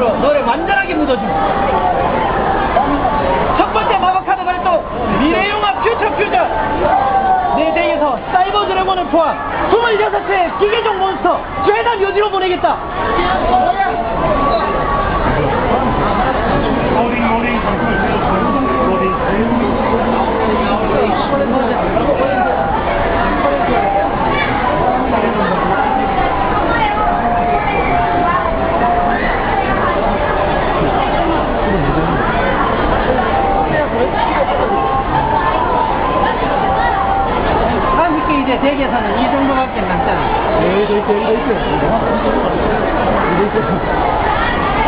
거죠. 첫 번째 마법 카드 발동 미래융합 퓨처 퓨전 내 덱에서 사이버 드래곤을 포함 26의 기계종 몬스터 죄다 요지로 보내겠다 덱에서는 이 정도밖에 남잖아 네, 이거 있어, 이거 있어. 이거 있어.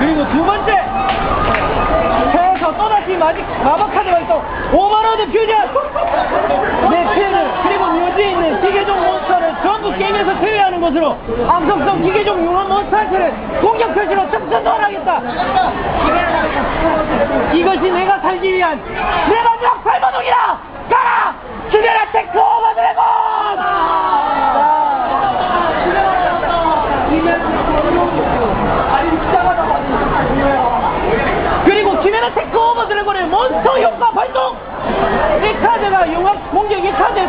그리고 두 번째 해에서 또다시 마지, 마법 카드 발동 오버로드 퓨전 내 펜을 그리고 묘지에 있는 기계종 게임에서 제외하는 것으로 암석성 기계종 융합 몬스터한테는 공격 표시로 특선 도하겠다. 이것이 내가 살기 위한 내 마지막 발버둥이다! 가라! 주변 테크 오버 드래곤 그리고 키메라 테크 오버 드래곤의 몬스터 효과 발동! 이 카드가 융합 공격, 이 카드의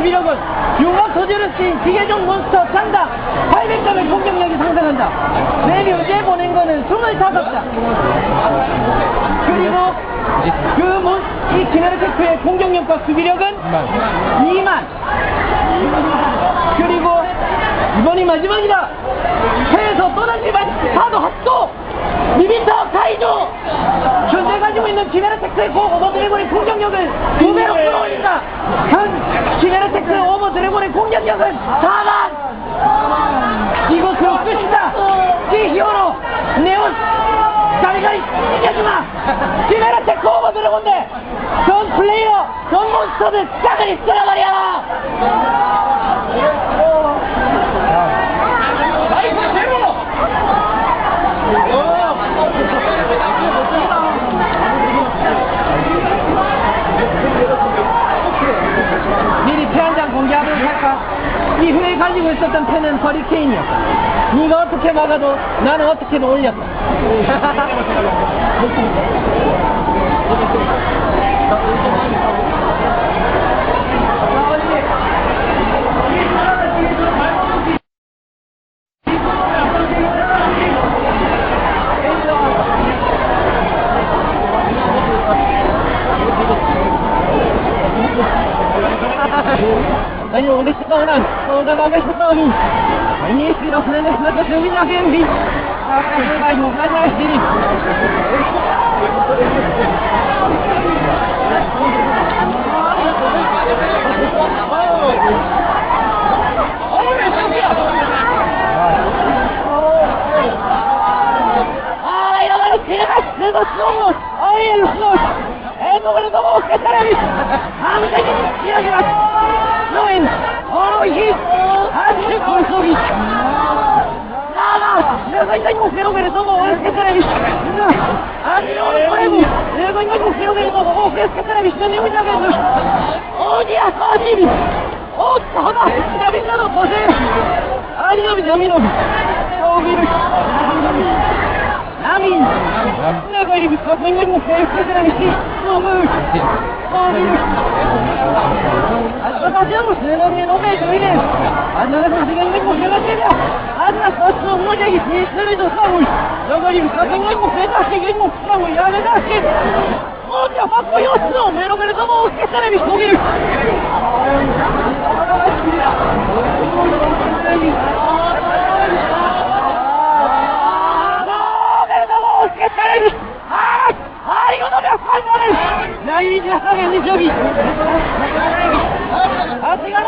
수비력은 융합 소재를 쓰인 기계종 몬스터 장당 800점의 공격력이 상승한다. 내 묘지에 보낸 거는 25장. 그리고 그 몬, 이 키메라 테크의 공격력과 수비력은 2만. 그리고 이번이 마지막이다. 해에서 또다시 사도 핫도 미비터 카이조 현재 가지고 있는 키메라텍스의 고 오버 드래곤의 공격력을 두 배로 끌어올린다. 공격력은 4만. 이것으로 끝이다. 이 히어로 네온 자리가 이겨주마. 키메라텍스 오버 드래곤대 전 플레이어 전 몬스터들 싹을 쓸어버려. 나이스 제로. 미리 펜 한 장 공개하도록 할까? 가지고 있었던 펜은 허리케인이었다. 네가 어떻게 막아도 나는 어떻게든 올렸다. Unterlagerung. Ein nächstes Wochenende wird das schon wieder irgendwie. Aber ich weiß noch, was heißt die? ¡Ay, el flot! ¡Eh, no me lo tomo! ¡Que estaré! ¡Ah, me tengo que ir a influence. Oh, yes. Patrick Mitrovic. Nada. Le ganhou o museu Veredomo. Esse Karevich. Adiós, Prevo. Le ganhou o museu Veredomo. Esse Karevich. Nenhum já ganhou. Onde é a Kadivi? Outra rodada. Já viraram o poder. Adiós, Jaminov. Ouvimos. Namin. Ne ganhou o museu Veredomo. Esse Karevich. Não, não. Ouvimos. אז תחזרו, זה לא מנומק, הנה. אז אנחנו מגנים מוגרתיה. אז אנחנו מוגרים, יש לנו דוסאווי. לא גרים, חזרו לנו, בטח שיגרים מוגרתיה, יאללה נשכם. עוד יפה פה יוצנו, מנומק, זה לא מוגרתיה, מסתובבים.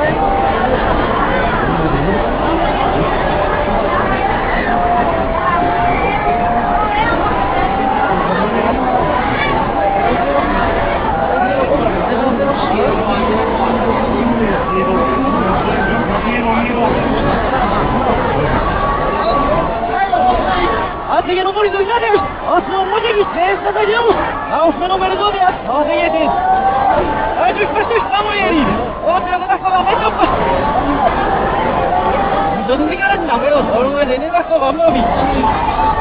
Thank you. Ah, no morir que se está cayendo. Ah, usted no me lo doy. Ah, sí, sí. Ah, tú estás estamos ahí. Oh, te lo das como me toca. ¿Dónde quedas la veo? Solo me tiene las cosas más bien. 아리